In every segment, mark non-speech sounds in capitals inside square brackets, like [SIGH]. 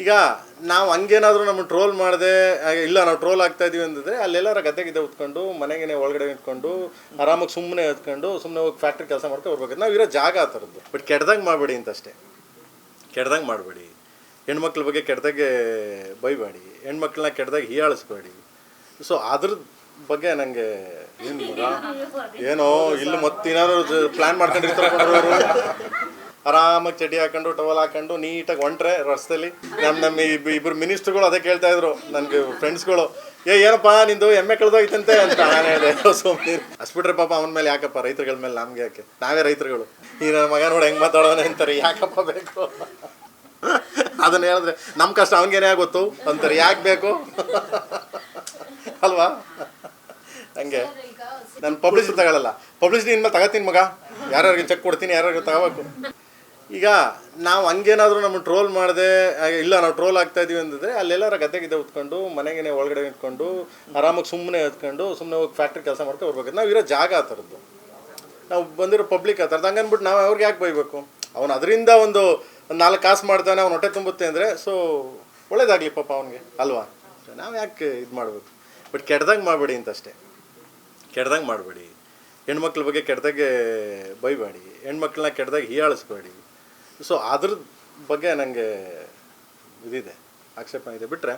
ಈಗ ನಾವು ಹಂಗೇನಾದರೂ ನಮ್ಮ ಟ್ರೋಲ್ ಮಾಡಿದೆ ಇಲ್ಲ, ನಾವು ಟ್ರೋಲ್ ಆಗ್ತಾ ಇದೀವಿ ಅಂತಂದರೆ ಅಲ್ಲೆಲ್ಲರ ಗದ್ದೆ ಗಿದ್ದೆ ಉತ್ಕೊಂಡು ಮನೆಗೆ ಒಳಗಡೆ ಇಟ್ಕೊಂಡು ಆರಾಮಾಗಿ ಸುಮ್ಮನೆ ಎತ್ಕೊಂಡು ಸುಮ್ಮನೆ ಹೋಗಿ ಫ್ಯಾಕ್ಟ್ರಿ ಕೆಲಸ ಮಾಡ್ಕೊಂಡು ಬರ್ಬೇಕು ನಾವು ಇರೋ ಜಾಗ ಆ ಥರದ್ದು. ಬಟ್ ಕೆಡ್ದಂಗೆ ಮಾಡಬೇಡಿ ಅಂತಷ್ಟೇ. ಕೆಡ್ದಂಗೆ ಮಾಡಬೇಡಿ. ಹೆಣ್ಮಕ್ಳ ಬಗ್ಗೆ ಕೆಡ್ದಾಗೆ ಬೈಬೇಡಿ. ಹೆಣ್ಮಕ್ಳನ್ನ ಕೆಡ್ದಾಗ ಹೀಯಾಳಿಸ್ಬೇಡಿ. ಸೊ ಅದ್ರ ಬಗ್ಗೆ ನನಗೆ ಏನು ಏನೋ, ಇಲ್ಲಿ ಮತ್ತೇನಾದ್ರು ಪ್ಲ್ಯಾನ್ ಮಾಡ್ಕೊಂಡಿರ್ತಾರೆ. ಆರಾಮಾಗಿ ಚಡಿ ಹಾಕೊಂಡು ಟವಲ್ ಹಾಕೊಂಡು, ನೀಟಾಗಿ ಹೊಂಟ್ರೆ ರಸ್ತೆಯಲ್ಲಿ ನಮ್ಮ ನಮ್ಮ ಇಬ್ ಇಬ್ಬರು ಮಿನಿಸ್ಟ್ರುಗಳು ಅದೇ ಕೇಳ್ತಾ ಇದ್ರು, ನನಗೆ ಫ್ರೆಂಡ್ಸ್ಗಳು ಏ, ಏನಪ್ಪ, ನಿಂದು ಎಮ್ಮೆ ಕಳೆದೋಗಿತ್ತಂತೆ ಅಂತ ನಾನು ಹೇಳಿದೆ ಸುಮ್ಮನೆ ಅಷ್ಟ್ಬಿಟ್ರೆ ಪಾಪ ಅವನ ಮೇಲೆ ಯಾಕಪ್ಪ, ರೈತರುಗಳ ಮೇಲೆ ನಮ್ಗೆ ಯಾಕೆ? ನಾವೇ ರೈತರುಗಳು. ಈ ನನ್ನ ಮಗ ನೋಡಿ ಹೆಂಗೆ ಮಾತಾಡೋಣ ಅಂತಾರೆ, ಯಾಕಪ್ಪ ಬೇಕು? ಅದನ್ನ ಹೇಳಿದ್ರೆ ನಮ್ಮ ಕಷ್ಟ ಅವನಿಗೇನೇ ಗೊತ್ತು? ಅಂತಾರೆ, ಯಾಕೆ ಬೇಕು? ಅಲ್ವಾ? ಹಂಗೆ. ನಾನು ಪಬ್ಲಿಸಿಟಿ ತಗೊಳ್ಳಲ್ಲ ಪಬ್ಲಿಸಿಟಿ ಇನ್ಮೇಲೆ ತಗೋತೀನಿ ಮಗ. ಯಾರ್ಯಾರಿಗೆ ಚೆಕ್ ಕೊಡ್ತೀನಿ, ಯಾರ್ಯಾರಿಗೆ ತಗೋಬೇಕು? ಈಗ ನಾವು ಹಂಗೇನಾದರೂ ನಮ್ಮ ಟ್ರೋಲ್ ಮಾಡದೆ ಇಲ್ಲ, ನಾವು ಟ್ರೋಲ್ ಆಗ್ತಾ ಇದೀವಿ ಅಂತಂದರೆ ಅಲ್ಲೆಲ್ಲರ ಗದ್ದೆ ಗಿದ್ದೆ ಉತ್ಕೊಂಡು ಮನೆಗೆ ಒಳಗಡೆ ಇಟ್ಕೊಂಡು ಆರಾಮಾಗಿ ಸುಮ್ಮನೆ ಎತ್ಕೊಂಡು ಸುಮ್ಮನೆ ಹೋಗಿ ಫ್ಯಾಕ್ಟ್ರಿ ಕೆಲಸ ಮಾಡ್ಕೊಂಡು ಬರ್ಬೇಕು ನಾವು ಇರೋ ಜಾಗ ಆ ಥರದ್ದು. ನಾವು ಬಂದಿರೋ ಪಬ್ಲಿಕ್ ಆ ಥರದ್ದು. ಹಂಗನ್ಬಿಟ್ಟು ನಾವು ಅವ್ರಿಗೆ ಯಾಕೆ ಬೈಬೇಕು? ಅವನು ಅದರಿಂದ ಒಂದು ನಾಲ್ಕು ಕಾಸು ಮಾಡ್ತಾನೆ, ಅವ್ನು ಹೊಟ್ಟೆ ತುಂಬುತ್ತೆ ಅಂದರೆ ಸೊ ಒಳ್ಳೇದಾಗಲಿ ಪಾಪ ಅವನಿಗೆ, ಅಲ್ವಾ? ನಾವು ಯಾಕೆ ಇದು ಮಾಡಬೇಕು? ಬಟ್ ಕೆಡ್ದಂಗೆ ಮಾಡಬೇಡಿ ಅಂತಷ್ಟೇ. ಕೆಡ್ದಂಗೆ ಮಾಡಬೇಡಿ. ಹೆಣ್ಮಕ್ಳ ಬಗ್ಗೆ ಕೆಟ್ಟದಾಗೆ ಬೈಬೇಡಿ. ಹೆಣ್ಮಕ್ಳನ್ನ ಕೆಟ್ಟದಾಗಿ ಹೀಯಾಳಿಸ್ಬೇಡಿ. ಸೊ ಅದ್ರ ಬಗ್ಗೆ ನನಗೆ ಇದಿದೆ, ಆಕ್ಷೇಪಣೆ ಇದೆ. ಬಿಟ್ಟರೆ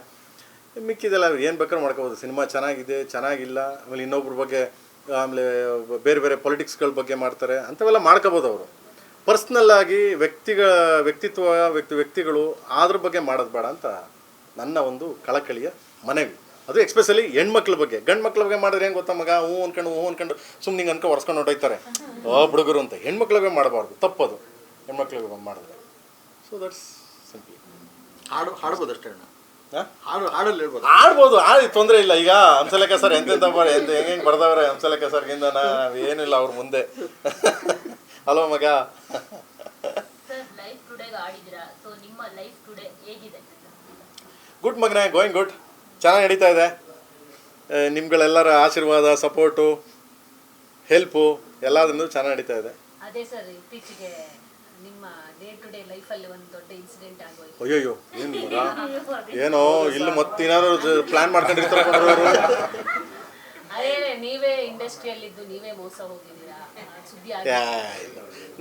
ಮಿಕ್ಕಿದೆಲ್ಲ ಏನು ಬೇಕಾದ್ರೂ ಮಾಡ್ಕೋಬೋದು. ಸಿನಿಮಾ ಚೆನ್ನಾಗಿದೆ, ಚೆನ್ನಾಗಿಲ್ಲ, ಆಮೇಲೆ ಇನ್ನೊಬ್ರ ಬಗ್ಗೆ, ಆಮೇಲೆ ಬೇರೆ ಬೇರೆ ಪೊಲಿಟಿಕ್ಸ್ಗಳ ಬಗ್ಗೆ ಮಾಡ್ತಾರೆ, ಅಂಥವೆಲ್ಲ ಮಾಡ್ಕೋಬೋದು ಅವರು. ಪರ್ಸ್ನಲ್ಲಾಗಿ ವ್ಯಕ್ತಿಗಳ ವ್ಯಕ್ತಿತ್ವ, ವ್ಯಕ್ತಿ, ವ್ಯಕ್ತಿಗಳು ಅದ್ರ ಬಗ್ಗೆ ಮಾಡೋದು ಬೇಡ ಅಂತ ನನ್ನ ಒಂದು ಕಳಕಳಿಯ ಮನವಿ. ಅದು ಎಕ್ಸ್ಪೆಷಲಿ ಹೆಣ್ಮಕ್ಳ ಬಗ್ಗೆ. ಗಂಡು ಮಕ್ಳ ಬಗ್ಗೆ ಮಾಡಿದ್ರೆ ಏನು ಗೊತ್ತಾ ಮಗ? ಹ್ಞೂ ಅನ್ಕೊಂಡು ಹ್ಞೂ ಅನ್ಕೊಂಡು ಸುಮ್ಮನೆ ಹಿಂಗೆ ಅನ್ಕೊ ಹೊರ್ಸ್ಕೊಂಡು ಹೊಟ್ಟೋಯ್ತಾರೆ ಆ ಹುಡುಗರು ಅಂತ. ಹೆಣ್ಮಕ್ಳ ಬಗ್ಗೆ ಮಾಡಬಾರ್ದು, ತಪ್ಪದು. ಹೆಣ್ಮಕ್ಳಿಗೆ ಮಾಡಿದ್ರೆ ಸೊ ದಟ್ಸ್ ಸಿಂಪ್ಲಿ ಹಾಡು ಹಾಡ್ಬೋದು ಅಷ್ಟೇ ಅಣ್ಣ. ಹಾಡು ಹಾಡಲ್ಲಿ ಹೇಳ್ಬೋದು. ಹಾಡ್ಬೋದು ಆಡಿ ತೊಂದರೆ ಇಲ್ಲ. ಈಗ ಹಂಸಲೇಖ ಸರ್ ಎಂತೆಂತ ಬರ ಎಂತ ಹೆಂಗೆ ಹೆಂಗೆ ಬರ್ದವ್ರೆ ಹಂಸಲೇಖ ಸರ್ಗಿಂದ ಏನಿಲ್ಲ ಅವ್ರ ಮುಂದೆ. ಹಲೋ ಮಗ. ಗುಡ್ ಮಗನೇ ಗೋಯಿಂಗ್ ಗುಡ್ ಚೆನ್ನಾಗಿ ನಡೀತಾ ಇದೆ. ನಿಮ್ಗಳೆಲ್ಲರ ಆಶೀರ್ವಾದ ಸಪೋರ್ಟು ಹೆಲ್ಪು ಎಲ್ಲದನ್ನು ಚೆನ್ನಾಗಿ ನಡೀತಾ ಇದೆ. ಅದೇ ಸರ್ ಇತ್ತೀಚೆಗೆ ನಿಮ್ಮ ಡೇ ಟು ಡೇ ಲೈಫಲ್ಲಿ ಒಂದು ದೊಡ್ಡ ಇನ್ಸಿಡೆಂಟ್ ಆಗೋಯ್ತು. ಅಯ್ಯಯ್ಯೋ ಏನು ಮಗ [LAUGHS] ಏನೋ ಇಲ್ಲಿ ಮತ್ತೇನಾದ್ರು ಪ್ಲ್ಯಾನ್ ಮಾಡ್ಕೊಂಡಿರ್ತಾರೆ ಅದೇ [LAUGHS] ನೀವೇ ಇಂಡಸ್ಟ್ರಿಯಲ್ಲಿದ್ದು ನೀವೇ ಮೋಸ ಹೋಗಿದ್ದೀರಾ? ಸುದ್ದಿ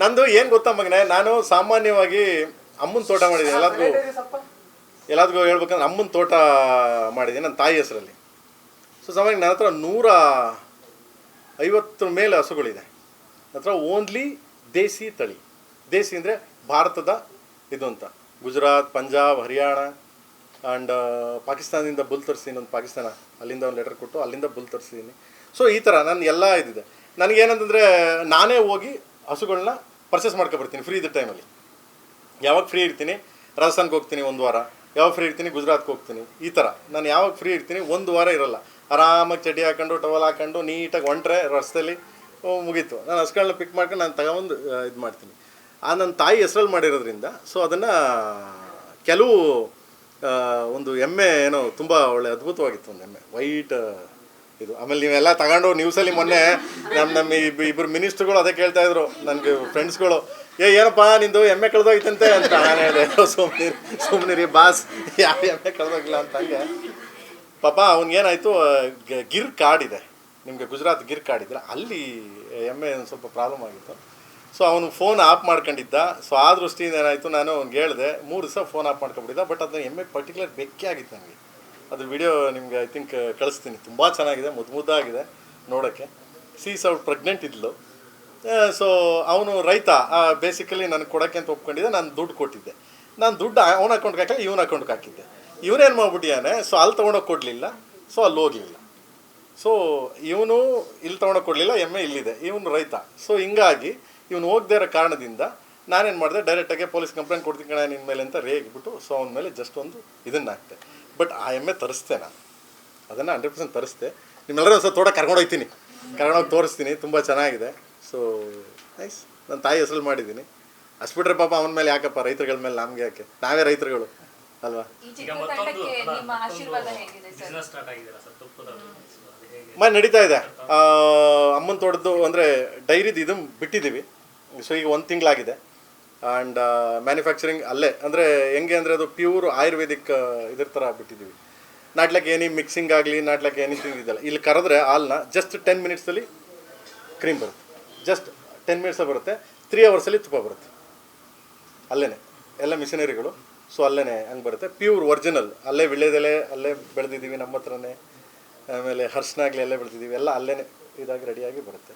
ನಂದು ಏನು ಗೊತ್ತಾ ಮಗನೇ ನಾನು ಸಾಮಾನ್ಯವಾಗಿ ಅಮ್ಮನ ತೋಟ ಮಾಡಿದ್ದೀನಿ. ಎಲ್ಲದಕ್ಕೂ ಎಲ್ಲದಕ್ಕೂ ಹೇಳ್ಬೇಕಂದ್ರೆ ಅಮ್ಮನ ತೋಟ ಮಾಡಿದ್ದೀನಿ ನನ್ನ ತಾಯಿ ಹೆಸರಲ್ಲಿ. ಸೊ ಸಾಮಾನ್ಯ ನನ್ನ ಹತ್ರ ನೂರ ಐವತ್ತರ ಮೇಲೆ ಹಸುಗಳಿದೆ. ನನ್ನ ಹತ್ರ ಓನ್ಲಿ ದೇಸಿ ತಳಿ. ದೇಸಿ ಅಂದರೆ ಭಾರತದ ಇದು ಅಂತ. ಗುಜರಾತ್, ಪಂಜಾಬ್, ಹರಿಯಾಣ ಆ್ಯಂಡ್ ಪಾಕಿಸ್ತಾನದಿಂದ ಬುಲ್ ತರಿಸ್ತೀನಿ ಒಂದು ಪಾಕಿಸ್ತಾನ. ಅಲ್ಲಿಂದ ಒಂದು ಲೆಟರ್ ಕೊಟ್ಟು ಅಲ್ಲಿಂದ ಬುಲ್ ತರಿಸಿದ್ದೀನಿ ಸೊ ಈ ಥರ ನನ್ನ ಎಲ್ಲ ಇದಿದೆ. ನನಗೇನಂತಂದರೆ ನಾನೇ ಹೋಗಿ ಹಸುಗಳನ್ನ ಪರ್ಚೇಸ್ ಮಾಡ್ಕೊಬರ್ತೀನಿ ಫ್ರೀ ಇದ್ದ ಟೈಮಲ್ಲಿ ಯಾವಾಗ ಫ್ರೀ ಇರ್ತೀನಿ? ರಾಜಸ್ಥಾನ್ಗೆ ಹೋಗ್ತೀನಿ ಒಂದು ವಾರ. ಯಾವಾಗ ಫ್ರೀ ಇರ್ತೀನಿ? ಗುಜರಾತ್ಗೆ ಹೋಗ್ತೀನಿ. ಈ ಥರ ನಾನು ಯಾವಾಗ ಫ್ರೀ ಇರ್ತೀನಿ? ಒಂದು ವಾರ ಇರೋಲ್ಲ. ಆರಾಮಾಗಿ ಚಡ್ಡಿ ಹಾಕೊಂಡು ಟವಲ್ ಹಾಕೊಂಡು ನೀಟಾಗಿ ಹೊಂಟ್ರೆ ರಸ್ತೆಯಲ್ಲಿ ಮುಗೀತು. ನಾನು ಹಸುಗಳನ್ನ ಪಿಕ್ ಮಾಡ್ಕೊಂಡು ನಾನು ತಗೊಂಡು ಇದು ಮಾಡ್ತೀನಿ ಆ ನನ್ನ ತಾಯಿ ಹೆಸ್ರಲ್ಲಿ ಮಾಡಿರೋದ್ರಿಂದ ಸೊ ಅದನ್ನು ಕೆಲವು ಒಂದು ಎಮ್ಮೆ ಏನೋ ತುಂಬ ಒಳ್ಳೆ ಅದ್ಭುತವಾಗಿತ್ತು ಒಂದು ಎಮ್ಮೆ ವೈಟ್ ಇದು. ಆಮೇಲೆ ನೀವೆಲ್ಲ ತಗೊಂಡು ನ್ಯೂಸಲ್ಲಿ ಮೊನ್ನೆ ನಮ್ಮ ನಮ್ಮ ಇಬ್ಬ ಇಬ್ಬರು ಮಿನಿಸ್ಟ್ರುಗಳು ಅದೇ ಕೇಳ್ತಾ ಇದ್ರು, ನನಗೆ ಫ್ರೆಂಡ್ಸ್ಗಳು ಏ, ಏನಪ್ಪ, ನಿಂದು ಎಮ್ಮೆ ಕಳೆದೋಯ್ತಂತೆ? ಅಂತ ನಾನು ಹೇಳಿದೆ ಸುಮ್ಮನೆ ಸುಮ್ಮನೆ ರೀ ಬಾಸ್, ಯಾವ ಎಮ್ಮೆ ಕಳೆದೋಗಿಲ್ಲ? ಅಂತ ಹಂಗೆ. ಪಾಪ ಅವನಿಗೇನಾಯಿತು ಗಿರ್ ಕಾಡಿದೆ ನಿಮಗೆ ಗುಜರಾತ್ ಗಿರ್ ಕಾಡಿದ್ರೆ ಅಲ್ಲಿ ಎಮ್ಮೆ ಸ್ವಲ್ಪ ಪ್ರಾಬ್ಲಮ್ ಆಗಿತ್ತು. ಸೊ ಅವನು ಫೋನ್ ಆಫ್ ಮಾಡ್ಕೊಂಡಿದ್ದ. ಸೊ ಆ ದೃಷ್ಟಿಯಿಂದ ಏನಾಯಿತು, ನಾನು ಅವ್ನಿಗೆ ಹೇಳಿದೆ, ಮೂರು ದಿವಸ ಫೋನ್ ಆಫ್ ಮಾಡ್ಕೊಂಡ್ಬಿಟ್ಟಿದ್ದ ಬಟ್ ಅದನ್ನ ಎಮ್ಮೆ ಪರ್ಟಿಕ್ಯುಲರ್ ಬೆಕ್ಕೆ ಆಗಿತ್ತು ನನಗೆ. ಅದ್ರ ವಿಡಿಯೋ ನಿಮ್ಗೆ ಐ ಥಿಂಕ್ ಕಳಿಸ್ತೀನಿ. ತುಂಬ ಚೆನ್ನಾಗಿದೆ ಮುದ್ದು ಮುದ್ದಾಗಿದೆ ನೋಡೋಕ್ಕೆ. ಸೀಸ್ ಅವ್ರು ಪ್ರೆಗ್ನೆಂಟ್ ಇದ್ಲು. ಸೊ ಅವನು ರೈತ ಬೇಸಿಕಲಿ ನನಗೆ ಕೊಡೋಕ್ಕೆ ಅಂತ ಒಪ್ಕೊಂಡಿದ್ದೆ, ನಾನು ದುಡ್ಡು ಕೊಟ್ಟಿದ್ದೆ. ನಾನು ದುಡ್ಡು ಅವನ ಅಕೌಂಟ್ಗೆ ಹಾಕಲಿ ಇವನ ಅಕೌಂಟ್ಗೆ ಹಾಕಿದ್ದೆ ಇವನೇನು ಮಾಡ್ಬಿಟ್ಟಿಯಾನೆ ಸೊ ಅಲ್ಲಿ ತೊಗೊಂಡೋಗಿ ಕೊಡಲಿಲ್ಲ ಸೊ ಅಲ್ಲಿ ಹೋಗಲಿಲ್ಲ. ಸೊ ಇವನು ಇಲ್ಲಿ ತೊಗೊಂಡೋಗಿ ಕೊಡಲಿಲ್ಲ, ಎಮ್ಮೆ ಇಲ್ಲಿದೆ. ಇವನು ರೈತ. ಸೊ ಹಿಂಗಾಗಿ ಇವನು ಹೋಗದೇ ಇರೋ ಕಾರಣದಿಂದ ನಾನೇನು ಮಾಡಿದೆ ಡೈರೆಕ್ಟಾಗಿ ಪೊಲೀಸ್ ಕಂಪ್ಲೇಂಟ್ ಕೊಡ್ತೀನಿ ಕಣ ನಿನ್ನ ಮೇಲೆ ಅಂತ ರೇಗಿಬಿಟ್ಟು ಸೊ ಅವನ ಮೇಲೆ ಜಸ್ಟ್ ಒಂದು ಇದನ್ನು ಹಾಕ್ತೆ ಬಟ್ ಆ ಎಮ್ಮೆ ತರಿಸ್ತೆ ನಾನು. ಅದನ್ನು ಹಂಡ್ರೆಡ್ ಪರ್ಸೆಂಟ್ ತರಿಸ್ತೆ ನಿಮ್ಮೆಲ್ಲರೂ ಒಂದು ತೋಟ ಕರ್ಕೊಂಡು ಹೋಗ್ತೀನಿ. ಕರ್ಕೊಂಡೋಗಿ ತೋರಿಸ್ತೀನಿ ತುಂಬ ಚೆನ್ನಾಗಿದೆ. ಸೊ ನೈಸ್ ನನ್ನ ತಾಯಿ ಹೆಸರಲ್ಲಿ ಮಾಡಿದ್ದೀನಿ. ಅಷ್ಟು ಬಿಟ್ರೆ ಪಾಪ ಅವನ ಮೇಲೆ ಯಾಕಪ್ಪ? ರೈತರುಗಳ ಮೇಲೆ ನಮಗೆ ಯಾಕೆ? ನಾವೇ ರೈತರುಗಳು ಅಲ್ವಾ? ಈ ಚಿತ್ರತಂಡಕ್ಕೆ ನಿಮ್ಮ ಆಶೀರ್ವಾದ ಹೇಗಿದೆ ಸರ್? ಬಿಸ್ನೆಸ್ ಸ್ಟಾರ್ಟ್ ಆಗಿದೆಯಲ್ಲ ಸರ್ ತುಪ್ಪದ business. ಅದು ಮ ನಡೀತಾ ಇದೆ. ಅಮ್ಮನ ತೋಟದ್ದು ಅಂದರೆ ಡೈರಿದು ಇದು ಬಿಟ್ಟಿದ್ದೀವಿ ಸೊ ಈಗ ಒಂದು ತಿಂಗಳಾಗಿದೆ. ಆ್ಯಂಡ್ ಮ್ಯಾನುಫ್ಯಾಕ್ಚರಿಂಗ್ ಅಲ್ಲೇ. ಅಂದರೆ ಹೆಂಗೆ ಅಂದರೆ ಅದು ಪ್ಯೂರ್ ಆಯುರ್ವೇದಿಕ್ ಇದ್ರ ಥರ ಬಿಟ್ಟಿದ್ದೀವಿ ನಾಟ್ಲಕ್ಕೆ ಏನಿ ಮಿಕ್ಸಿಂಗ್ ಆಗಲಿ ನಾಟ್ಲಕ್ಕೆ ಎನಿಥಿಂಗ್ ಇದಲ್ಲ. ಇಲ್ಲಿ ಕರೆದ್ರೆ ಹಾಲನ್ನ ಜಸ್ಟ್ ಟೆನ್ ಮಿನಿಟ್ಸಲ್ಲಿ ಕ್ರೀಮ್ ಬರುತ್ತೆ. ಜಸ್ಟ್ ಟೆನ್ ಮಿನಿಟ್ಸಲ್ಲಿ ಬರುತ್ತೆ. ತ್ರೀ ಅವರ್ಸಲ್ಲಿ ತುಪ್ಪ ಬರುತ್ತೆ. ಅಲ್ಲೇ ಎಲ್ಲ ಮಿಷನರಿಗಳು. ಸೊ ಅಲ್ಲೇ ಹಂಗೆ ಬರುತ್ತೆ. ಪ್ಯೂರ್ ಒರಿಜಿನಲ್ ಅಲ್ಲೇ ವಿಳ್ಯದೆಲೆ, ಅಲ್ಲೇ ಬೆಳೆದಿದ್ದೀವಿ ನಮ್ಮ ಹತ್ರನೇ. ಆಮೇಲೆ ಹರ್ಷನಾಗಲಿ ಅಲ್ಲೇ ಬೆಳೆದಿದ್ದೀವಿ. ಎಲ್ಲ ಅಲ್ಲೇ ಇದಾಗಿ ರೆಡಿಯಾಗಿ ಬರುತ್ತೆ.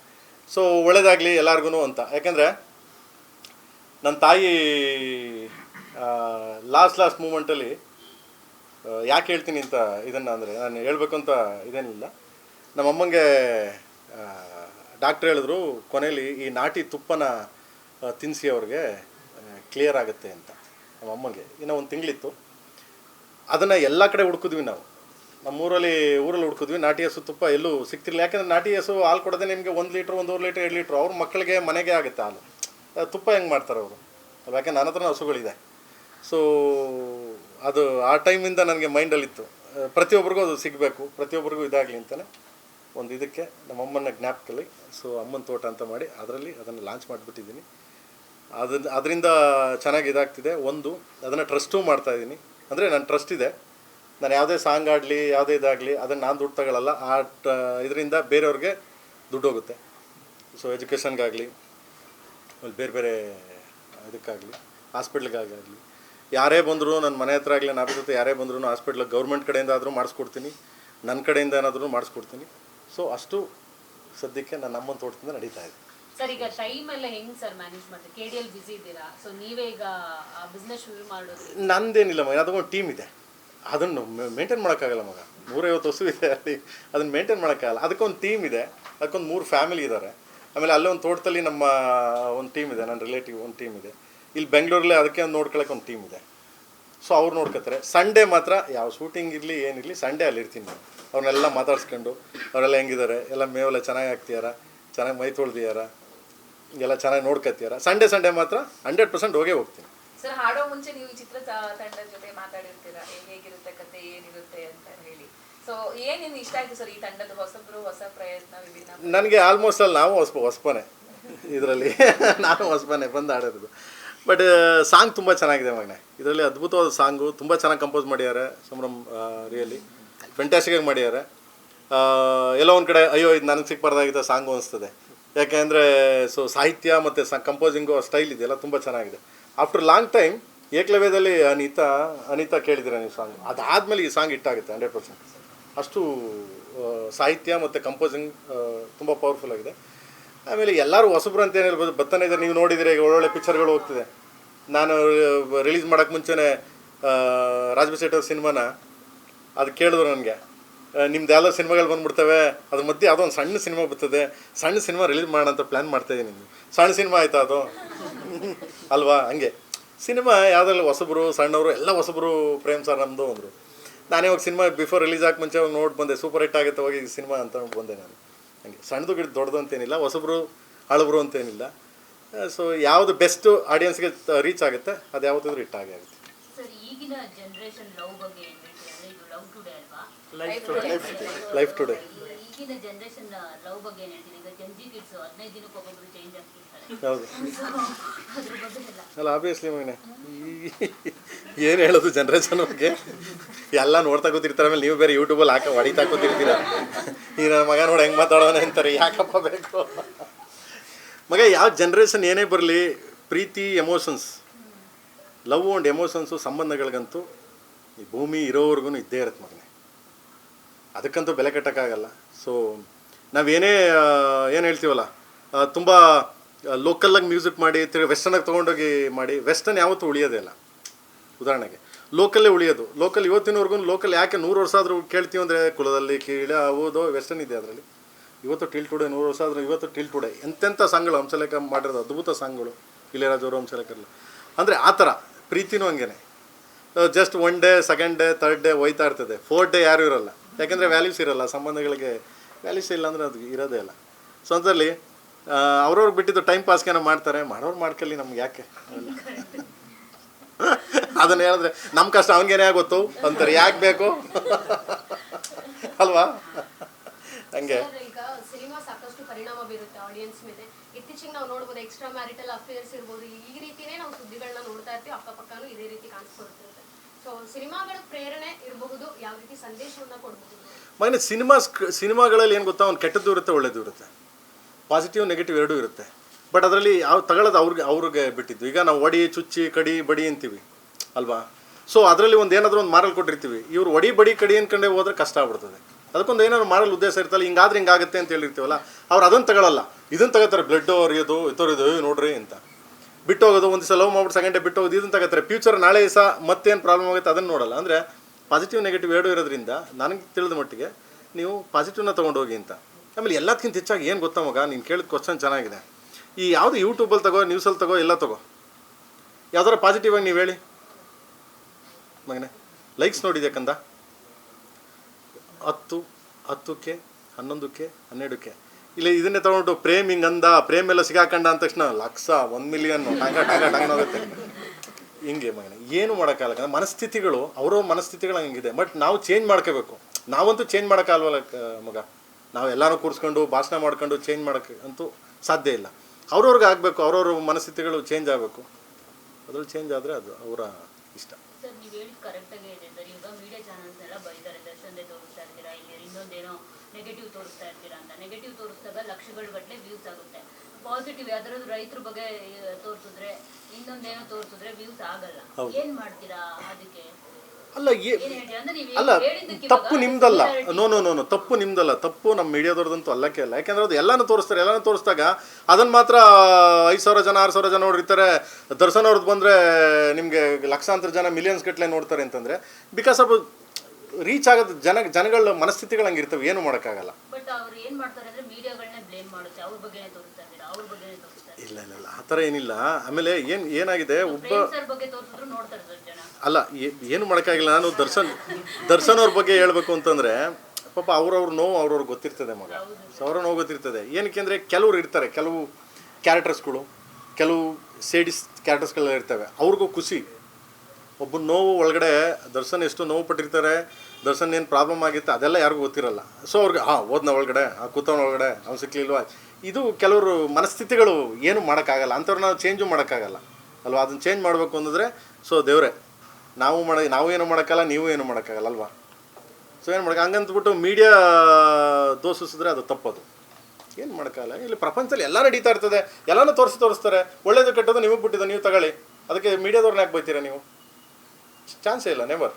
ಸೊ ಒಳ್ಳೇದಾಗಲಿ ಎಲ್ಲರಿಗೂ ಅಂತ. ಯಾಕೆಂದರೆ ನನ್ನ ತಾಯಿ ಲಾಸ್ಟ್ ಲಾಸ್ಟ್ ಮೂಮೆಂಟಲ್ಲಿ ಯಾಕೆ ಹೇಳ್ತೀನಿ ಅಂತ ಇದನ್ನು ಅಂದರೆ ನಾನು ಹೇಳಬೇಕು ಅಂತ ಇದೇನಿಲ್ಲ. ನಮ್ಮ ಅಮ್ಮಂಗೆ ಡಾಕ್ಟ್ರ್ ಹೇಳಿದ್ರು ಕೊನೆಯಲ್ಲಿ ಈ ನಾಟಿ ತುಪ್ಪನ ತಿನ್ನಿಸಿ ಅವ್ರಿಗೆ ಕ್ಲಿಯರ್ ಆಗುತ್ತೆ ಅಂತ ನಮ್ಮ ಅಮ್ಮಂಗೆ ಇನ್ನೂ ಒಂದು ತಿಂಗಳಿತ್ತು. ಅದನ್ನು ಎಲ್ಲ ಕಡೆ ಹುಡುಕಿದ್ವಿ ನಾವು. ನಮ್ಮೂರಲ್ಲಿ ಊರಲ್ಲಿ ಹುಡುಕಿದ್ವಿ. ನಾಟಿ ಹಸು ತುಪ್ಪ ಎಲ್ಲೂ ಸಿಗ್ತಿರ್ಲಿಲ್ಲ ಯಾಕಂದ್ರೆ ನಾಟಿ ಹಸು ಹಾಲು ಕೊಡೋದೇ ನಿಮಗೆ ಒಂದು ಲೀಟ್ರ್, ಒಂದೂವರೆ ಲೀಟ್ರ್, ಎರಡು ಲೀಟ್ರ್ ಅವ್ರ ಮಕ್ಕಳಿಗೆ ಮನೆಗೆ ಆಗುತ್ತೆ ಹಾಲು. ತುಪ್ಪ ಹೆಂಗೆ ಮಾಡ್ತಾರೆ ಅವರು? ಯಾಕೆ ನನ್ನ ಹತ್ರ ಹಸುಗಳಿದೆ. ಸೊ ಅದು ಆ ಟೈಮಿಂದ ನನಗೆ ಮೈಂಡಲ್ಲಿತ್ತು ಪ್ರತಿಯೊಬ್ಬರಿಗೂ ಅದು ಸಿಗಬೇಕು. ಪ್ರತಿಯೊಬ್ಬರಿಗೂ ಇದಾಗಲಿ ಅಂತಲೇ ಒಂದು ಇದಕ್ಕೆ ನಮ್ಮ ಅಮ್ಮನ ಜ್ಞಾಪಕಲ್ಲಿ ಸೊ ಅಮ್ಮನ ತೋಟ ಅಂತ ಮಾಡಿ ಅದರಲ್ಲಿ ಅದನ್ನು ಲಾಂಚ್ ಮಾಡಿಬಿಟ್ಟಿದ್ದೀನಿ. ಅದನ್ನ ಅದರಿಂದ ಚೆನ್ನಾಗಿ ಇದಾಗ್ತಿದೆ. ಒಂದು, ಅದನ್ನು ಟ್ರಸ್ಟು ಮಾಡ್ತಾಯಿದ್ದೀನಿ ಅಂದರೆ ನನ್ನ ಟ್ರಸ್ಟ್ ಇದೆ. ನಾನು ಯಾವುದೇ ಸಾಂಗ್ ಆಡಲಿ ಯಾವುದೇ ಇದಾಗಲಿ ಅದನ್ನು ನಾನು ದುಡ್ಡು ತಗೊಳ್ಳಲ್ಲ ಆ ಇದರಿಂದ ಬೇರೆಯವ್ರಿಗೆ ದುಡ್ಡು ಹೋಗುತ್ತೆ. ಸೊ ಎಜುಕೇಷನ್ಗಾಗಲಿ ಆಮೇಲೆ ಬೇರೆ ಬೇರೆ ಇದಕ್ಕಾಗಲಿ ಹಾಸ್ಪಿಟ್ಲಿಗಾಗಲಿ ಯಾರೇ ಬಂದರೂ ನನ್ನ ಮನೆ ಹತ್ರ ಆಗಲಿ ನನ್ನ ಜೊತೆ ಯಾರೇ ಬಂದರೂ ಹಾಸ್ಪಿಟ್ಲ್ ಗೌರ್ಮೆಂಟ್ ಕಡೆಯಿಂದ ಆದರೂ ಮಾಡಿಸ್ಕೊಡ್ತೀನಿ. ನನ್ನ ಕಡೆಯಿಂದ ಏನಾದರೂ ಮಾಡಿಸ್ಕೊಡ್ತೀನಿ. ಸೊ ಅಷ್ಟು ಸದ್ಯಕ್ಕೆ ನನ್ನ ಅಮ್ಮನ ತೋಟದಿಂದ ನಡೀತಾ ಇದೆ. ಸರ್ ಈಗ ಟೈಮ್ ಎಲ್ಲ ಹೆಂಗ್ ಸರ್ ಮ್ಯಾನೇಜ್ ಮಾಡ್ತೀರಿ? ಕೆ ಡಿ ಎಲ್ ಬಿಸಿ ಇದ್ದೀರಾ? ಸೊ ನೀವೇ ಈಗ ಬಿಸ್ನೆಸ್ ಶುರು ಮಾಡೋದು ನಂದೇನಿಲ್ಲ ಮಗ ಅದಕ್ಕೊಂದು ಟೀಮ್ ಇದೆ. ಅದನ್ನು ಮೇಂಟೈನ್ ಮಾಡೋಕ್ಕಾಗಲ್ಲ ಮಗ. ನೂರೈವತ್ತು ಹಸು ಇದೆ ಅಲ್ಲಿ. ಅದನ್ನು ಮೇಂಟೈನ್ ಮಾಡೋಕ್ಕಾಗಲ್ಲ. ಅದಕ್ಕೊಂದು ಟೀಮ್ ಇದೆ. ಅದಕ್ಕೊಂದು ಮೂರು ಫ್ಯಾಮಿಲಿ ಇದ್ದಾರೆ ಆಮೇಲೆ ಅಲ್ಲೇ ಒಂದು ತೋಟದಲ್ಲಿ ನಮ್ಮ, ಒಂದು ಟೀಮ್ ಇದೆ. ನನ್ನ ರಿಲೇಟಿವ್ ಒಂದು ಟೀಮ್ ಇದೆ. ಇಲ್ಲಿ ಬೆಂಗಳೂರಲ್ಲಿ ಅದಕ್ಕೆ ಒಂದು ನೋಡ್ಕೊಳಕ್ಕೆ ಒಂದು ಟೀಮ್ ಇದೆ. ಸೊ ಅವ್ರು ನೋಡ್ಕೋತಾರೆ. ಸಂಡೇ ಮಾತ್ರ ಯಾವ ಶೂಟಿಂಗ್ ಇರಲಿ ಏನಿರಲಿ ಸಂಡೇ ಅಲ್ಲಿ ಇರ್ತೀನಿ ನಾನು. ಅವ್ರನ್ನೆಲ್ಲ ಮಾತಾಡ್ಸ್ಕೊಂಡು, ಅವರೆಲ್ಲ ಹೆಂಗಿದ್ದಾರೆ? ಎಲ್ಲ ಮೇವೆಲ್ಲ ಚೆನ್ನಾಗಿ ಹಾಕ್ತಿಯಾರ? ಚೆನ್ನಾಗಿ ಮೈ ತೊಳ್ದಿಯಾರ? ಎಲ್ಲ ಚೆನ್ನಾಗಿ ನೋಡ್ಕೋತೀಯಾರ? ಸಂಡೇ ಸಂಡೇ ಮಾತ್ರ ಹಂಡ್ರೆಡ್ ಪರ್ಸೆಂಟ್ ಹೋಗೇ ಹೋಗ್ತೀನಿ. ಸರ್, ಹಾಡೋ ಮುಂಚೆ ನೀವು ಚಿತ್ರ ತಂಡದ ಜೊತೆ ಮಾತಾಡಿರ್ತೀರಾ? ಹೇಗಿರುತ್ತೆ ಕತೆ ಏನಿರುತ್ತೆ ಅಂತ ಹೇಳಿ. ಸೊ ಏನೇನು ಇಷ್ಟ ಆಯ್ತು ಸರ್ ಈ ತಂಡದ ಹೊಸಬ್ರು, ಹೊಸ ಪ್ರಯತ್ನ, ವಿಭಿನ್ನ ನನಗೆ ಆಲ್ಮೋಸ್ಟ್ ಅಲ್ಲಿ ನಾವು ಹೊಸ ಹೊಸಪನೆ. ಇದರಲ್ಲಿ [LAUGHS] ನಾನು ಹೊಸಪನೆ, ಬಂದು ಆಡೋದು ಬಟ್ ಸಾಂಗ್ ತುಂಬ ಚೆನ್ನಾಗಿದೆ ಮಗನೆ. ಇದರಲ್ಲಿ ಅದ್ಭುತವಾದ ಸಾಂಗು, ತುಂಬ ಚೆನ್ನಾಗಿ ಕಂಪೋಸ್ ಮಾಡಿದ್ದಾರೆ ಸಂಭ್ರಮ್ ರಿಯಲಿ. ಫೆಂಟಾಸ್ಟಿಕಾಗಿ ಮಾಡಿದ್ದಾರೆ ಎಲ್ಲೋ ಒಂದು ಕಡೆ, ಅಯ್ಯೋ, ಇದು ನನಗೆ ಸಿಕ್ಬಾರ್ದಾಗಿದ್ದ ಸಾಂಗು ಅನಿಸ್ತದೆ. ಯಾಕೆಂದರೆ ಸೊ ಸಾಹಿತ್ಯ ಮತ್ತು ಸ ಕಂಪೋಸಿಂಗು ಸ್ಟೈಲ್ ಇದೆಯಲ್ಲ ತುಂಬ ಚೆನ್ನಾಗಿದೆ. ಆಫ್ಟರ್ ಲಾಂಗ್ ಟೈಮ್ ಏಕಲವ್ಯದಲ್ಲಿ ಅನಿತಾ ಅನಿತಾ ಕೇಳಿದ್ದೀರ ನೀವು ಸಾಂಗ್ ಅದಾದ್ಮೇಲೆ ಈ ಸಾಂಗ್ ಹಿಟ್ಟಾಗುತ್ತೆ ಹಂಡ್ರೆಡ್ ಪರ್ಸೆಂಟ್ ಅಷ್ಟು ಸಾಹಿತ್ಯ ಮತ್ತು ಕಂಪೋಸಿಂಗ್ ತುಂಬ ಪವರ್ಫುಲ್ ಆಗಿದೆ. ಆಮೇಲೆ ಎಲ್ಲರೂ ಹೊಸಬ್ರು ಅಂತ ಏನು ಹೇಳ್ಬೋದು ಬರ್ತಾನೆ ಇದ್ದಾರೆ, ನೀವು ನೋಡಿದರೆ ಈಗ ಒಳ್ಳೊಳ್ಳೆ ಪಿಕ್ಚರ್ಗಳು ಹೋಗ್ತಿದೆ. ನಾನು ರಿಲೀಸ್ ಮಾಡೋಕ್ಕೆ ಮುಂಚೆನೇ ರಾಜ್ಬಿ ಸಿನಿಮಾನ, ಅದು ಕೇಳಿದ್ರು ನನಗೆ. ನಿಮ್ದು ಯಾವುದೋ ಸಿನಿಮಾಗಳು ಬಂದ್ಬಿಡ್ತವೆ, ಅದ್ರ ಮಧ್ಯೆ ಯಾವುದೋ ಒಂದು ಸಣ್ಣ ಸಿನಿಮಾ ಬರ್ತದೆ, ಸಣ್ಣ ಸಿನಿಮಾ ರಿಲೀಸ್ ಮಾಡೋಣ ಅಂತ ಪ್ಲ್ಯಾನ್ ಮಾಡ್ತಾ ಇದ್ದೀನಿ ಸಣ್ಣ ಸಿನಿಮಾ ಆಯ್ತಾ ಅದು? ಅಲ್ವಾ? ಹಂಗೆ. ಸಿನಿಮಾ ಯಾವುದ್ರಲ್ಲಿ ಹೊಸಬ್ರು, ಸಣ್ಣವರು, ಎಲ್ಲ ಹೊಸಬ್ರು ಪ್ರೇಮ್ ಸರ್ ನಮ್ಮದು ಅಂದರು. ನಾನೇ ಇವಾಗ ಸಿನಿಮಾ ಬಿಫೋರ್ ರಿಲೀಸ್ ಆಗಿ ಮುಂಚೆ ಹೋಗಿ ನೋಡಿ ಬಂದೆ ಸೂಪರ್ ಹಿಟ್ ಆಗುತ್ತೆ ಹೋಗಿ ಸಿನಿಮಾ ಅಂತ ಬಂದೆ ನಾನು. ಹಂಗೆ. ಸಣ್ಣದು ಗಿಡ ದೊಡ್ಡದು ಅಂತೇನಿಲ್ಲ, ಹೊಸಬ್ರು, ಹಳಬ್ರು ಅಂತೇನಿಲ್ಲ. ಸೊ ಯಾವುದು ಬೆಸ್ಟು ಆಡಿಯನ್ಸ್ಗೆ ರೀಚ್ ಆಗುತ್ತೆ ಅದು ಯಾವತ್ತಿದ್ರೂ ಹಿಟ್ ಆಗೇ ಆಗುತ್ತೆ. ಈಗಿನ ಜನರೇಷನ್ ಲವ್ ಬಗ್ಗೆ ಏನ್ ಹೇಳ್ತೀರಾ? ಇದು ಲವ್ ಟುಡೇ ಅಲ್ವಾ? ಲೈಫ್ ಟುಡೇ ಈಗಿನ ಜನರೇಷನ್ ಲವ್ ಬಗ್ಗೆ ಏನ್ ಹೇಳ್ತೀರಿ? ಈಗ ಜಂಜಿ ಕಿಡ್ಸ್ ಹದಿನೈದು ದಿನಕ್ಕೆ ಒಬ್ಬೊಬ್ರು ಚೇಂಜ್ ಆಗ್ತಿರ್ತಾರೆ. ಹೌದು. ಅದ್ರ ಬಗ್ಗೆ ಎಲ್ಲ. ಅಲ್ಲ ಆಬ್ವಿಯಸ್ಲಿ ಮಗನೆ ಏನು ಹೇಳೋದು ಜನ್ರೇಷನ್ ಬಗ್ಗೆ? ಎಲ್ಲ ನೋಡ್ತಾ ಕೂತಿರ್ತಾರೆ ಆಮೇಲೆ ನೀವು ಬೇರೆ ಯೂಟ್ಯೂಬಲ್ಲಿ ಹಾಕ ಹೊಡಿತಾ ಕೂತಿರ್ತೀರ? ಈ ನನ್ನ ಮಗ ನೋಡಿ ಹೆಂಗೆ ಮಾತಾಡೋಣ ಅಂತಾರೆ ಯಾಕಪ್ಪ ಬೇಕು ಮಗ ಯಾವ ಜನ್ರೇಷನ್ ಏನೇ ಬರಲಿ ಪ್ರೀತಿ ಎಮೋಷನ್ಸ್ ಲವ್ ಆ್ಯಂಡ್ ಎಮೋಷನ್ಸು ಸಂಬಂಧಗಳಿಗಂತೂ ಈ ಭೂಮಿ ಇರೋವರೆಗೂ ಇದ್ದೇ ಇರುತ್ತೆ ಮಗನೆ. ಅದಕ್ಕಂತೂ ಬೆಲೆ ಕಟ್ಟೋಕ್ಕಾಗಲ್ಲ. ಸೊ ನಾವೇನೇ ಏನು ಹೇಳ್ತೀವಲ್ಲ ತುಂಬ ಲೋಕಲ್ಲಾಗಿ ಮ್ಯೂಸಿಕ್ ಮಾಡಿ, ತಿರ್ಗಿ ವೆಸ್ಟರ್ನಾಗಿ ತೊಗೊಂಡೋಗಿ ಮಾಡಿ ವೆಸ್ಟರ್ನ್ ಯಾವತ್ತೂ ಉಳಿಯೋದೇ ಇಲ್ಲ. ಉದಾಹರಣೆಗೆ ಲೋಕಲ್ಲೇ ಉಳಿಯೋದು. ಲೋಕಲ್ ಇವತ್ತಿನವರೆಗೂ ಲೋಕಲ್ ಯಾಕೆ ನೂರು ವರ್ಷ ಆದರೂ ಕೇಳ್ತೀವಿ ಅಂದರೆ, ಕುಲದಲ್ಲಿ ಕೀಳ ಹೋದೋ ವೆಸ್ಟರ್ನ್ ಇದೆ ಅದರಲ್ಲಿ. ಇವತ್ತು ಟಿಲ್ ಟುಡೆ, ನೂರು ವರ್ಷ ಆದರೂ ಇವತ್ತು ಟಿಲ್ ಟುಡೆ ಎಂತೆಂಥ ಸಾಂಗ್ಗಳು, ಹಂಸಲೇಖ ಮಾಡಿರೋದು ಅದ್ಭುತ ಸಾಂಗ್ಗಳು, ಇಳೆಯರಾಜವರು ಹಂಸಲೇಖರಲ್ಲಿ ಅಂದರೆ ಆ ಥರ. ಪ್ರೀತಿನೂ ಹಂಗೇನೆ. Just one day second day third day ಹೋಯ್ತಾ ಇರ್ತದೆ. ಫೋರ್ತ್ ಡೇ ಯಾರು ಇರೋಲ್ಲ. ಯಾಕೆಂದರೆ ವ್ಯಾಲ್ಯೂಸ್ ಇರೋಲ್ಲ, ಸಂಬಂಧಗಳಿಗೆ ವ್ಯಾಲ್ಯೂಸ್ ಇಲ್ಲ ಅಂದರೆ ಅದು ಇರೋದೇ ಇಲ್ಲ. ಸೊ ಅದರಲ್ಲಿ ಅವ್ರವ್ರು ಬಿಟ್ಟಿದ್ದು ಟೈಮ್ ಪಾಸ್ಗೇನೋ ಮಾಡ್ತಾರೆ. ಮಾಡೋರು ಮಾಡ್ಕೊಳ್ಳಿ ನಮ್ಗೆ ಯಾಕೆ? [LAUGHS] ಅದನ್ನ ಹೇಳಿದ್ರೆ ನಮ್ಮ ಕಷ್ಟ ಅವನಿಗೇನೇ ಗೊತ್ತು ಅಂತಾರೆ, ಯಾಕೆ ಬೇಕು? [LAUGHS] ಅಲ್ವಾ? ಹಂಗೆ. ಇತ್ತೀಚೆಗೆ ನಾವು ನೋಡ್ಬೋದು ಎಕ್ಸ್ಟ್ರಾ ಮ್ಯಾರಿಟಲ್ ಅಫೇರ್ಸ್ ಇರ್ಬೋದು, ಈ ರೀತಿನೇ ನಾವು ಸುದ್ದಿಗಳನ್ನ ನೋಡ್ತಾ ಇರ್ತೀವಿ ಅಕ್ಕಪಕ್ಕನೂ ಇದೇ ರೀತಿ ಕಾಣಿಸ್ಕೊಳ್ತಿರುತ್ತೆ ಸೊ ಸಿನಿಮಾಗಳ ಪ್ರೇರಣೆ ಇರಬಹುದು, ಯಾವ ರೀತಿ ಸಂದೇಶವನ್ನ ಕೊಡಬಹುದು. ಮಗನೇ ಸಿನಿಮಾ ಸಿನಿಮಾಗಳಲ್ಲಿ ಏನು ಗೊತ್ತಾ ಒಂದು ಕೆಟ್ಟದ್ದು ಇರುತ್ತೆ, ಒಳ್ಳೇದು ಇರುತ್ತೆ. ಪಾಸಿಟಿವ್ ನೆಗೆಟಿವ್ ಎರಡೂ ಇರುತ್ತೆ. ಬಟ್ ಅದರಲ್ಲಿ ಯಾವ ತಗೊಳ್ಳೋದು ಅವ್ರಿಗೆ ಅವ್ರಿಗೆ ಬಿಟ್ಟಿದ್ದು. ಈಗ ನಾವು ಒಡಿ, ಚುಚ್ಚಿ, ಕಡಿ, ಬಡಿ ಅಂತೀವಿ, ಅಲ್ವಾ? ಸೊ ಅದರಲ್ಲಿ ಒಂದು ಏನಾದರೂ ಒಂದು ಮಾರಲ್ ಕೊಟ್ಟಿರ್ತೀವಿ. ಇವ್ರು ಒಡಿ, ಬಡಿ, ಕಡಿ ಅನ್ಕೊಂಡೆ ಹೋದ್ರೆ ಕಷ್ಟ ಆಗ್ಬಿಡ್ತದೆ. ಅದಕ್ಕೊಂದು ಏನಾದ್ರು ಮಾಡಲು ಉದ್ದೇಶ ಇರ್ತಲ್ಲ ಹಿಂಗಾದ್ರೆ ಹಿಂಗಾಗುತ್ತೆ ಅಂತ ಹೇಳಿರ್ತೀವಲ್ಲ, ಅವ್ರು ಅದನ್ನು ತಗೊಳ್ಳಲ್ಲ ಇದನ್ನು ತಗೋತಾರೆ ಬ್ಲಡ್ ಅರಿಯೋದು ಇತರದು ನೋಡ್ರಿ ಅಂತ. ಬಿಟ್ಟು ಹೋಗೋದು ಒಂದು ಸಲ ಲವ್ ಮಾಡ್ಬಿಟ್ಟು ಸೆಕೆಂಡ್ ಬಿಟ್ಟು ಹೋಗೋದು ಇದನ್ನು ತಗೋತಾರೆ. ಫ್ಯೂಚರ್ ನಾಳೆ ಸಹ ಮತ್ತೇನು ಪ್ರಾಬ್ಲಮ್ ಆಗುತ್ತೆ ಅದನ್ನು ನೋಡಲ್ಲ. ಅಂದರೆ ಪಾಸಿಟಿವ್ ನೆಗೆಟಿವ್ ಎರಡು ಇರೋದ್ರಿಂದ ನನಗೆ ತಿಳಿದ ಮಟ್ಟಿಗೆ ನೀವು ಪಾಸಿಟಿವ್ನ ತೊಗೊಂಡು ಹೋಗಿ ಅಂತ. ಆಮೇಲೆ ಎಲ್ಲದಕ್ಕಿಂತ ಹೆಚ್ಚಾಗಿ ಏನು ಗೊತ್ತಾ ಮಗ? ನೀನು ಕೇಳಿದ ಕ್ವಶನ್ ಚೆನ್ನಾಗಿದೆ. ಈ ಯಾವುದು ಯೂಟ್ಯೂಬಲ್ಲಿ ತಗೋ ನ್ಯೂಸಲ್ಲಿ ತಗೋ, ಎಲ್ಲ ತಗೋ. ಯಾವ್ದಾರ ಪಾಸಿಟಿವ್ ಆಗಿ ನೀವು ಹೇಳಿ. ಮಗನೇ ಲೈಕ್ಸ್ ನೋಡಿದ್ಯಾಕಂದ ಕಂದ? ಹತ್ತು, ಹತ್ತಕ್ಕೆ, ಹನ್ನೊಂದಕ್ಕೆ, ಹನ್ನೆರಡಕ್ಕೆ. ಇಲ್ಲಿ ಇದನ್ನೇ ತಗೊಂಡು ಪ್ರೇಮ್ ಹಿಂಗಂದ ಅಂದ ಪ್ರೇಮ್ ಎಲ್ಲ ಸಿಗಾಕಂಡ ಅಂದ ತಕ್ಷಣ ಲಕ್ಷ, ಒಂದು ಮಿಲಿಯನ್ ಹೋಗುತ್ತೆ ಹಿಂಗೆ ಮಗನ, ಏನು ಮಾಡೋಕ್ಕಾಗಲ್ಲ. ಮನಸ್ಥಿತಿಗಳು, ಅವರ ಮನಸ್ಥಿತಿಗಳು ಹಂಗಿದೆ ಬಟ್ ನಾವು ಚೇಂಜ್ ಮಾಡ್ಕೋಬೇಕು. ನಾವಂತೂ ಚೇಂಜ್ ಮಾಡೋಕ್ಕಾಗಲ್ವಲ್ಲ ಮಗ? ನಾವು ಕೂರ್ಸ್ಕೊಂಡು ಕೂರಿಸ್ಕೊಂಡು, ಭಾಷಣ ಮಾಡ್ಕೊಂಡು ಚೇಂಜ್ ಮಾಡೋಕ್ಕೆ ಅಂತೂ ಸಾಧ್ಯ ಇಲ್ಲ. ಅವ್ರವ್ರಿಗೆ ಆಗಬೇಕು, ಅವ್ರವ್ರ ಮನಸ್ಥಿತಿಗಳು ಚೇಂಜ್ ಆಗಬೇಕು. ಅದ್ರಲ್ಲಿ ಚೇಂಜ್ ಆದರೆ ಅದು ಅವರ ಇಷ್ಟ ಸರ್ ನೀವು ಹೇಳಿದ್ ಕರೆಕ್ಟಾಗೇ ಇದೆ ಸರ್ ಈಗ ಮೀಡಿಯಾ ಚಾನಲ್ಸ್ ಎಲ್ಲ ಬೈತಾರೆ ದರ್ಶನ್ದೇ ತೋರಿಸ್ತಾ ಇನ್ನೊಂದೇನೋ ನೆಗೆಟಿವ್ ತೋರಿಸ್ತಾ ಇರ್ತೀರಾ ಅಂತ. ನೆಗೆಟಿವ್ ತೋರಿಸಿದಾಗ ಲಕ್ಷಗಳ ಗಟ್ಟಲೆ ವ್ಯೂಸ್ ಆಗುತ್ತೆ. ಪಾಸಿಟಿವ್ ಯಾವ್ದಾದ್ರು ರೈತರ ಬಗ್ಗೆ ತೋರಿಸಿದ್ರೆ ಇನ್ನೊಂದೇನೋ ತೋರಿಸಿದ್ರೆ ವ್ಯೂಸ್ ಆಗಲ್ಲ. ಏನ್ ಮಾಡ್ತೀರಾ ಅದಕ್ಕೆ? ಅಲ್ಲ ಅಲ್ಲ ತಪ್ಪು ನಿಮ್ದಲ್ಲ. ನೋ ನೋ ನೋ ನೋ ತಪ್ಪು ನಿಮ್ದಲ್ಲ. ತಪ್ಪು ನಮ್ಮ ಮೀಡಿಯಾದವ್ರದಂತೂ ಅಲ್ಲಕ್ಕೆ ಅಲ್ಲ. ಯಾಕೆಂದ್ರೆ ಅದು ಎಲ್ಲಾನು ತೋರಿಸ್ತಾರೆ. ಎಲ್ಲಾನು ತೋರಿಸಿದಾಗ ಅದನ್ನ ಮಾತ್ರ ಐದು ಸಾವಿರ ಜನ ಆರು ಸಾವಿರ ಜನ ನೋಡಿರ್ತಾರೆ ದರ್ಶನ್ ಅವ್ರದ್ದು ಬಂದರೆ ನಿಮಗೆ ಲಕ್ಷಾಂತರ ಜನ ಮಿಲಿಯನ್ಸ್ ಗಟ್ಟಲೆ ನೋಡ್ತಾರೆ ಅಂತಂದರೆ ಬಿಕಾಸ್ ಆಫ್ ರೀಚ್ ಆಗೋದು ಜನ ಜನಗಳ ಮನಸ್ಥಿತಿಗಳು ಹಂಗಿರ್ತವೆ ಏನು ಮಾಡೋಕ್ಕಾಗಲ್ಲ. ಇಲ್ಲ ಇಲ್ಲ ಇಲ್ಲ ಆ ಥರ ಏನಿಲ್ಲ. ಆಮೇಲೆ ಏನು ಏನಾಗಿದೆ ಒಬ್ಬ ಅಲ್ಲ ಏನು ಮಾಡೋಕ್ಕಾಗಿಲ್ಲ ನಾನು ದರ್ಶನ್ ದರ್ಶನ್ ಅವ್ರ ಬಗ್ಗೆ ಹೇಳಬೇಕು ಅಂತಂದರೆ ಪಾಪ ಅವ್ರವ್ರ ನೋವು ಅವ್ರವ್ರು ಗೊತ್ತಿರ್ತದೆ ಮಗ. ಸೊ ಅವ್ರ ನೋವು ಗೊತ್ತಿರ್ತದೆ. ಏನಕ್ಕೆ ಅಂದರೆ ಕೆಲವ್ರು ಇರ್ತಾರೆ ಕೆಲವು ಕ್ಯಾರೆಕ್ಟರ್ಸ್ಗಳು ಕೆಲವು ಸೇಡಿಸ್ ಕ್ಯಾರೆಕ್ಟರ್ಸ್ಗಳೆಲ್ಲ ಇರ್ತವೆ. ಅವ್ರಿಗೂ ಖುಷಿ. ಒಬ್ಬ ನೋವು ಒಳಗಡೆ ದರ್ಶನ್ ಎಷ್ಟು ನೋವು ಪಟ್ಟಿರ್ತಾರೆ ದರ್ಶನ್ ಏನು ಪ್ರಾಬ್ಲಮ್ ಆಗಿತ್ತು ಅದೆಲ್ಲ ಯಾರಿಗೂ ಗೊತ್ತಿರಲ್ಲ. ಸೊ ಅವ್ರಿಗೆ, ಹಾಂ, ಓದ್ನ ಒಳಗಡೆ, ಆ, ಕೂತವನ ಒಳಗಡೆ, ಅವ್ನು ಸಿಕ್ಕಲಿಲ್ವಾ ಇದು ಕೆಲವರು ಮನಸ್ಥಿತಿಗಳು ಏನು ಮಾಡೋಕ್ಕಾಗಲ್ಲ ಅಂಥವ್ರು ನಾವು ಚೇಂಜು ಮಾಡೋಕ್ಕಾಗಲ್ಲ. ಅಲ್ವಾ? ಅದನ್ನು ಚೇಂಜ್ ಮಾಡಬೇಕು ಅಂತಂದರೆ ಸೊ ದೇವ್ರೆ, ನಾವು ಮಾಡ, ನಾವು ಏನು ಮಾಡೋಕ್ಕಲ್ಲ ನೀವು ಏನು ಮಾಡೋಕ್ಕಾಗಲ್ಲ, ಅಲ್ವಾ? ಸೊ ಏನು ಮಾಡೋಕೆ ಹಂಗಂತ್ಬಿಟ್ಟು ಮೀಡಿಯಾ ದೋಷಿಸಿದ್ರೆ ಅದು ತಪ್ಪದು. ಏನು ಮಾಡೋಕ್ಕಾಗಲ್ಲ? ಇಲ್ಲಿ ಪ್ರಪಂಚದಲ್ಲಿ ಎಲ್ಲ ನಡೀತಾ ಇರ್ತದೆ. ಎಲ್ಲನೂ ತೋರಿಸಿ ತೋರಿಸ್ತಾರೆ. ಒಳ್ಳೇದು, ಕೆಟ್ಟದ್ದು ನಿಮಗೆ ಬಿಟ್ಟಿದ್ದು ನೀವು ತಗೊಳ್ಳಿ. ಅದಕ್ಕೆ ಮೀಡಿಯಾದವ್ರನ್ನ ಯಾಕೆ ಬೈತೀರಾ ನೀವು? ಚಾನ್ಸೇ ಇಲ್ಲ ನೆವರ್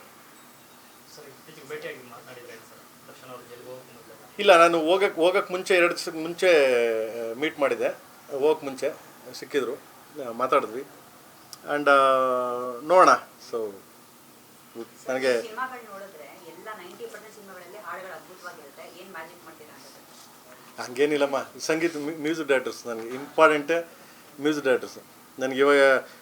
ಇಲ್ಲ? ನಾನು ಹೋಗಕ್ಕೆ ಹೋಗಕ್ಕೆ ಮುಂಚೆ ಎರಡು ದಿವಸ ಮುಂಚೆ ಮೀಟ್ ಮಾಡಿದೆ. ಹೋಗಕ್ಕೆ ಮುಂಚೆ ಸಿಕ್ಕಿದ್ರು ಮಾತಾಡಿದ್ವಿ. ಆ್ಯಂಡ್ ನೋಡೋಣ. ಸೊ ನನಗೆ ಸಿನಿಮಾಗಳು ನೋಡಿದ್ರೆ ಎಲ್ಲ ನೈಂಟಿ ಪರ್ಸೆಂಟ್ ಸಿನಿಮಾಗಳಲ್ಲಿ ಹಾಡುಗಳು ಅದ್ಭುತವಾಗಿರುತ್ತೆ. ಏನ್ ಮ್ಯಾಜಿಕ್ ಮಾಡ್ತೀರಾ ಅಂತ. ಹಂಗೇನಿಲ್ಲಮ್ಮ. ಸಂಗೀತ ಮ್ಯೂಸಿಕ್ ಡೈರೆಕ್ಟರ್ಸ್ ನನಗೆ ಇಂಪಾರ್ಟೆಂಟೇ ಮ್ಯೂಸಿಕ್ ಡೈರೆಕ್ಟರ್ಸ್ ನನಗೆ ಇವಾಗ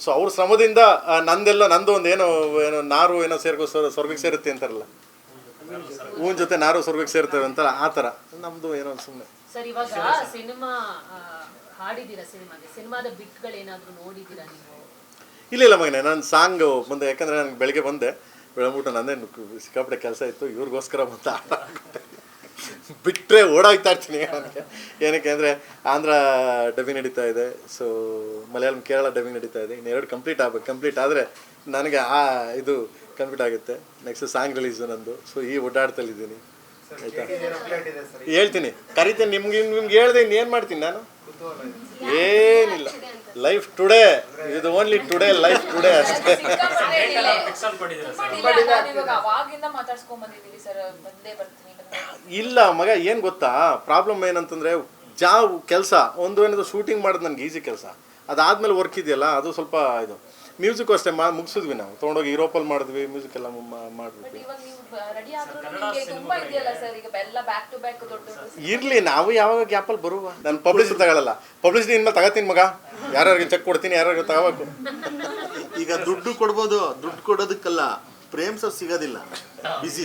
ಸೊ ಅವ್ರ ಶ್ರಮದಿಂದ ನಂದೆಲ್ಲ ನಂದು ಒಂದು ಏನೋ ಏನೋ ನಾರು ಏನೋ ಸೇರ್ಕೋ ಸ್ವರ್- ಸ್ವರ್ಗಕ್ಕೆ ಸೇರುತ್ತೆ ಅಂತಾರಲ್ಲ. ಹೂವಿನ ಜೊತೆ ನಾರು ಸ್ವರ್ಗಕ್ಕೆ ಸೇರ್ತೇವೆ ಅಂತ ಆ ಥರ. ನಮ್ಮದು ಏನೋ ಸುಮ್ಮನೆ ಸರ್ ಇವಾಗ ಸಿನಿಮಾ ಹಾಡಿದ್ದೀರಾ ಸಿನಿಮಾಗೆ? ಸಿನಿಮಾದ ಏನಾದರೂ ನೋಡಿದ್ದೀರಾ ನೀವು? ಇಲ್ಲ ಇಲ್ಲ ಮಗನೆ ನಾನು ಸಾಂಗ್ ಬಂದೆ. ಯಾಕಂದರೆ ನನಗೆ ಬೆಳಗ್ಗೆ ಬಂದೆ. ಬೆಳಗ್ಬಿಟ್ಟು ನಂದೇನು ಸಿಕ್ಕಾಪಟ್ಟೆ ಕೆಲಸ ಇತ್ತು. ಇವ್ರಿಗೋಸ್ಕರ ಬಂತ. ಬಿಟ್ಟರೆ ಓಡೋಗ್ತಾ ಇರ್ತೀನಿ ಏನಕ್ಕೆ ಅಂದರೆ ಆಂಧ್ರ ಡಬ್ಬಿ ನಡೀತಾ ಇದೆ. ಸೊ ಮಲಯಾಳಂ ಕೇರಳ ಡಬ್ಬಿ ನಡೀತಾ ಇದೆ. ಇನ್ನು ಎರಡು ಕಂಪ್ಲೀಟ್ ಆಗ್ಬೇಕು. ಕಂಪ್ಲೀಟ್ ಆದರೆ ನನಗೆ ಆ ಇದು ಕಂಪ್ಲೀಟ್ ಆಗುತ್ತೆ. ನೆಕ್ಸ್ಟ್ ಸಾಂಗ್ ರಿಲೀಸ್ ನಂದು. ಸೊ ಈ ಓಡಾಡ್ತಲಿದ್ದೀನಿ ಆಯಿತಾ? ಹೇಳ್ತೀನಿ. ಕರಿತೀನಿ ನಿಮ್ಗೆ ನಿಮ್ಗೆ ಹೇಳ್ದೆ ಏನು ಮಾಡ್ತೀನಿ ನಾನು? ಏನಿಲ್ಲ. ಲೈಫ್ ಟುಡೇ ಇದು ಓನ್ಲಿ ಟುಡೇ ಲೈಫ್ ಟುಡೇ ಅಷ್ಟೇ. ಇಲ್ಲ ಮಗ ಏನು ಗೊತ್ತಾ? ಪ್ರಾಬ್ಲಮ್ ಏನಂತಂದರೆ ಜಾ ಕೆಲಸ ಒಂದು ಏನಾದ್ರು ಶೂಟಿಂಗ್ ಮಾಡೋದು ನನಗೆ ಈಸಿ ಕೆಲಸ. ಅದಾದಮೇಲೆ ವರ್ಕ್ ಇದೆಯಲ್ಲ ಅದು ಸ್ವಲ್ಪ ಇದು. ಮ್ಯೂಸಿಕ್ ಅಷ್ಟೇ ಮಾ ಮುಗಿಸಿದ್ವಿ ನಾವು. ತೊಗೊಂಡೋಗಿ ಯುರೋಪಲ್ಲಿ ಮಾಡಿದ್ವಿ ಮ್ಯೂಸಿಕ್ ಎಲ್ಲ ಮಾಡಿದ್ವಿ ಇವಾಗ ನೀವು ರೆಡಿ ಆದ್ರೂ ನಿಮ್ಗೆ ತುಂಬಾ ಇದೆಯಲ್ಲ ಸರ್ ಈಗ ಎಲ್ಲ ಬ್ಯಾಕ್ ಟು ಬ್ಯಾಕ್ ದೊಡ್ಡ ದೊಡ್ಡ ಇರಲಿ ನಾವು ಯಾವಾಗ ಗ್ಯಾಪಲ್ಲಿ ಬರುವ? ನಾನು ಪಬ್ಲಿಸಿಟಿ ತಗೊಳ್ಳಲ್ಲ ಪಬ್ಲಿಸಿಟಿ ಇನ್ಮೇಲೆ ತಗೋತೀನಿ ಮಗ. ಯಾರ್ಯಾರಿಗೆ ಚೆಕ್ ಕೊಡ್ತೀನಿ ಯಾರ್ಯಾರಿಗೆ ತಗೋಬೇಕು. ಈಗ ದುಡ್ಡು ಕೊಡ್ಬೋದು. ದುಡ್ಡು ಕೊಡೋದಕ್ಕಲ್ಲ. ಪ್ರೇಮ್ಸ ಸಿಗೋದಿಲ್ಲ. ಬಿಸಿ